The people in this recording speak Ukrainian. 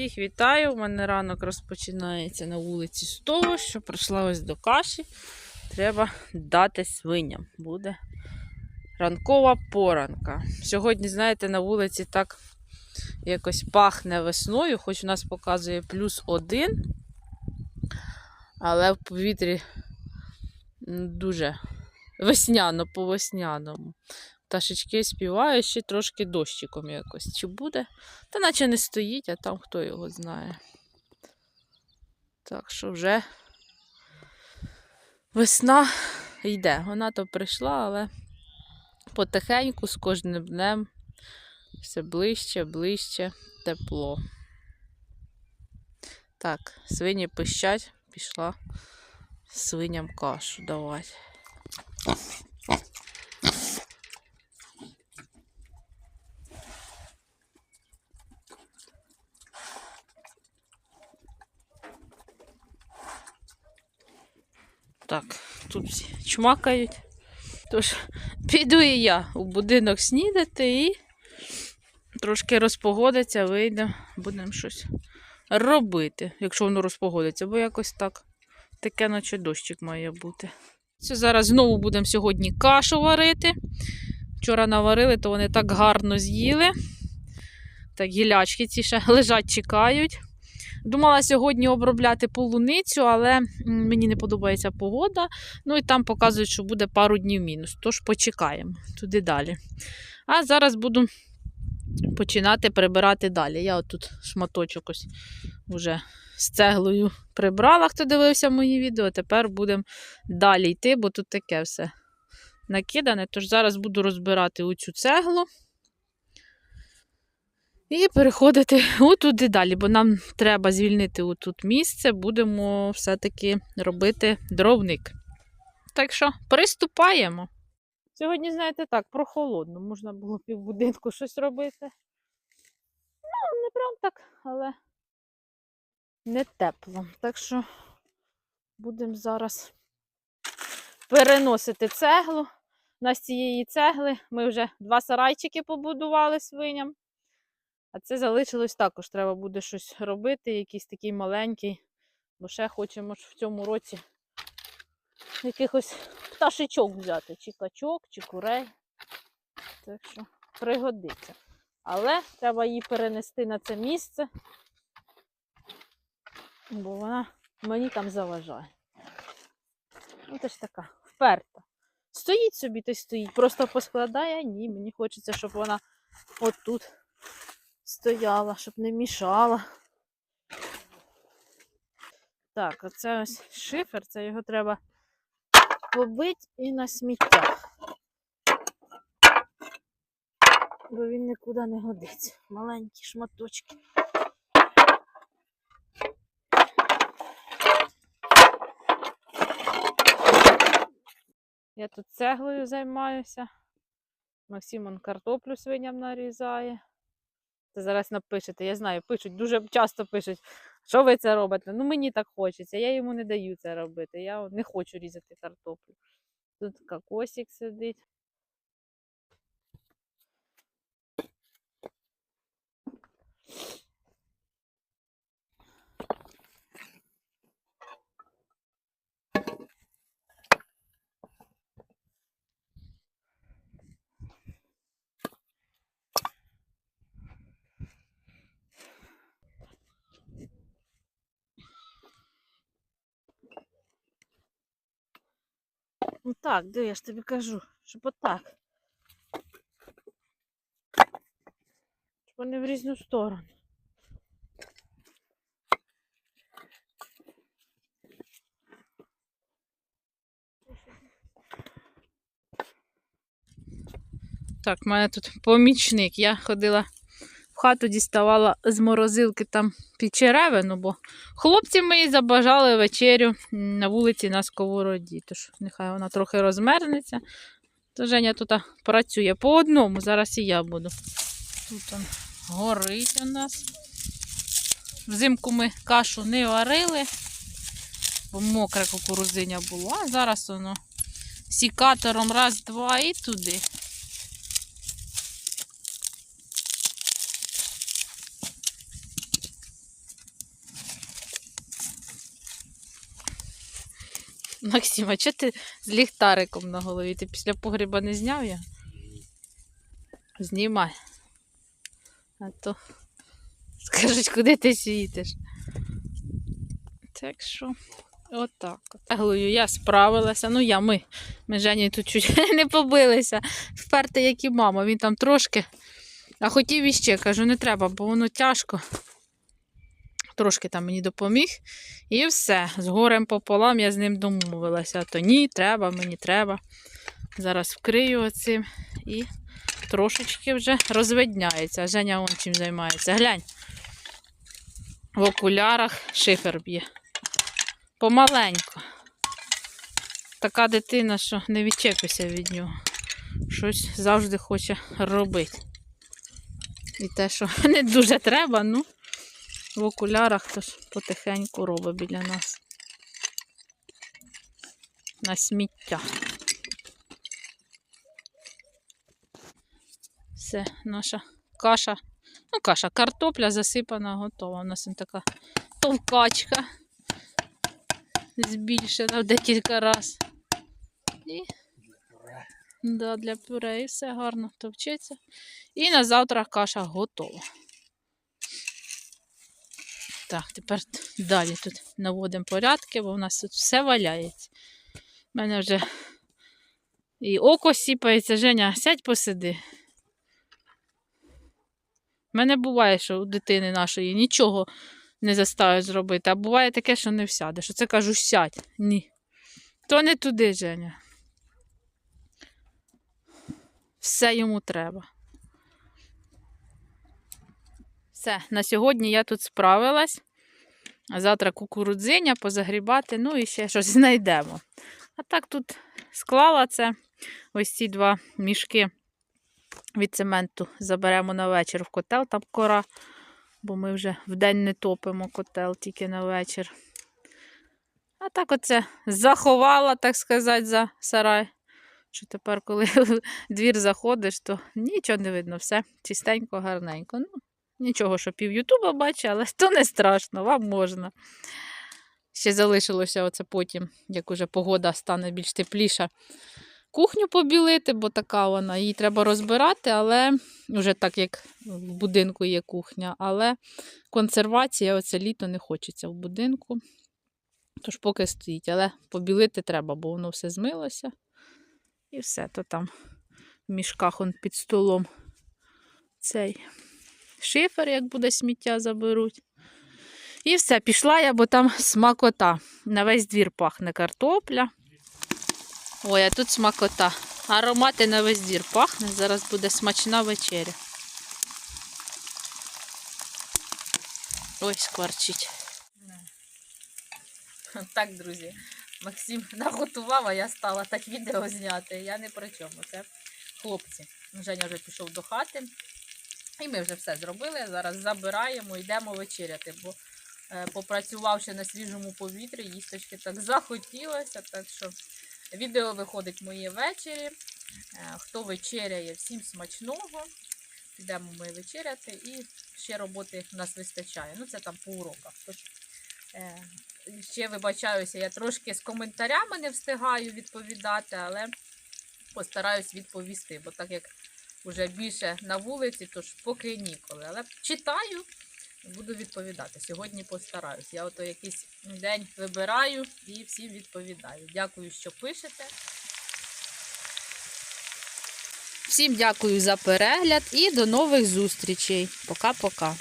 Всіх вітаю. У мене ранок розпочинається на вулиці з того, що прийшла ось до каші. Треба дати свиням. Буде ранкова поранка. Сьогодні, знаєте, на вулиці так якось пахне весною, хоч у нас показує плюс один, але в повітрі дуже весняно по весняному. Пташечки співають ще трошки дощиком якось. Чи буде? Та наче не стоїть, а там хто його знає. Так що вже весна йде. Вона то прийшла, але потихеньку з кожним днем все ближче, ближче тепло. Так, свині пищать, пішла свиням кашу давати. Так, тут всі чмакають. Тож піду і я у будинок снідати і трошки розпогодиться, вийдемо, будемо щось робити, якщо воно розпогодиться, бо якось так таке, наче дощик має бути. Це зараз знову будемо сьогодні кашу варити. Вчора наварили, то вони так гарно з'їли. Так, гілячки ці ще лежать, чекають. Думала сьогодні обробляти полуницю, але мені не подобається погода. Ну і там показують, що буде пару днів мінус. Тож почекаємо туди далі. А зараз буду починати прибирати далі. Я отут шматочок ось вже з цеглою прибрала, хто дивився мої відео. Тепер будемо далі йти, бо тут таке все накидане. Тож зараз буду розбирати оцю цеглу. І переходити отуди далі, бо нам треба звільнити отут місце, будемо все-таки робити дровник. Так що приступаємо. Сьогодні, знаєте, так, прохолодно. Можна було півбудинку щось робити. Ну, не прям так, але не тепло. Так що будемо зараз переносити цеглу. У нас цієї цегли ми вже два сарайчики побудували свиням. А це залишилось також. Треба буде щось робити, якийсь такий маленький. Бо ще хочемо в цьому році якихось пташечок взяти, чи качок, чи курей. Так що пригодиться. Але треба її перенести на це місце, бо вона мені там заважає. Ну, ж така вперта. Стоїть собі, то й стоїть. Просто поскладає, ні, мені хочеться, щоб вона отут стояла, щоб не мішала. Так, оце ось шифер, це його треба побити і на сміття. Бо він нікуди не годиться. Маленькі шматочки. Я тут цеглою займаюся. Максим картоплю свиням нарізає. Це зараз напишете, я знаю, пишуть, дуже часто пишуть, що ви це робите. Ну мені так хочеться, я йому не даю це робити. Я не хочу різати картоплю. Тут кокосик сидить. Ну так, де я ж тобі кажу, щоб отак. Щоб вони в різну сторону. Так, в мене тут помічник. Я ходила хату, діставала з морозилки там підчеревину, бо хлопці мої забажали вечерю на вулиці на сковороді. Тож нехай вона трохи розмерзнеться. То Женя тут працює по одному, зараз і я буду. Тут он горить у нас. Взимку ми кашу не варили, бо мокре кукурузиня було, а зараз воно сікатором раз-два і туди. Максима, чого ти з ліхтариком на голові? Ти після погреба не зняв я? Знімай. А то скажуть, куди ти світиш. Так що, отак. От. Аглою, я справилася. Ну, я, ми. Ми з Женєю тут чуть не побилися. Вперте, як і мама, він там трошки. А хотів іще, кажу, не треба, бо воно тяжко. Трошки там мені допоміг. І все. З горем пополам я з ним домовилася. То ні, треба, мені треба. Зараз вкрию оцим і трошечки вже розвидняється. Женя он чим займається. Глянь. В окулярах шифер б'є. Помаленьку. Така дитина, що не відчепися від нього. Щось завжди хоче робити. І те, що не дуже треба, ну в окулярах хтось потихеньку робить біля нас. На сміття. Все, наша каша. Ну, каша, картопля засипана, готова. У нас така товкачка. Збільшена в декілька разів. І да, для пюре і все гарно товчеться. І на завтра каша готова. Так, тепер далі тут наводимо порядки, бо в нас тут все валяється. У мене вже і око сіпається. Женя, сядь посиди. У мене буває, що у дитини нашої нічого не заставить зробити, а буває таке, що не всядеш. Оце кажу, сядь. Ні. То не туди, Женя. Все йому треба. Все, на сьогодні я тут справилась. Завтра кукурудзиня позагрібати, ну і ще щось знайдемо. А так тут склала це. Ось ці два мішки від цементу заберемо на вечір в котел, там кора, бо ми вже вдень не топимо котел, тільки на вечір. А так оце заховала, так сказати, за сарай. Що тепер, коли в двір заходиш, то нічого не видно, все чистенько, гарненько. Ну, Нічого, що пів Ютуба бачить, але то не страшно, вам можна. Ще залишилося оце потім, як уже погода стане більш тепліша. Кухню побілити, бо така вона, її треба розбирати, але вже так як в будинку є кухня, але консервація оце літо не хочеться в будинку. Тож поки стоїть, але побілити треба, бо воно все змилося. І все, то там в мішках он під столом цей шифер, як буде сміття, заберуть. І все, пішла я, бо там смакота. На весь двір пахне картопля. Ой, а тут смакота. Аромати на весь двір пахне. Зараз буде смачна вечеря. Ой, скворчить. Так, друзі, Максим наготував, а я стала так відео зняти. Я не при чому. Це хлопці. Женя вже пішов до хати. І ми вже все зробили. Зараз забираємо, йдемо вечеряти, бо е, попрацювавши на свіжому повітрі, їсточки так захотілося. Так що відео виходить моє ввечері. Е, хто вечеряє, всім смачного. Підемо ми вечеряти і ще роботи в нас вистачає. Ну, це там по уроках. Тож, е, ще вибачаюся, я трошки з коментарями не встигаю відповідати, але постараюсь відповісти, бо так як вже більше на вулиці, тож поки ніколи. Але читаю буду відповідати. Сьогодні постараюсь. Я ото якийсь день вибираю і всім відповідаю. Дякую, що пишете. Всім дякую за перегляд і до нових зустрічей. Пока-пока.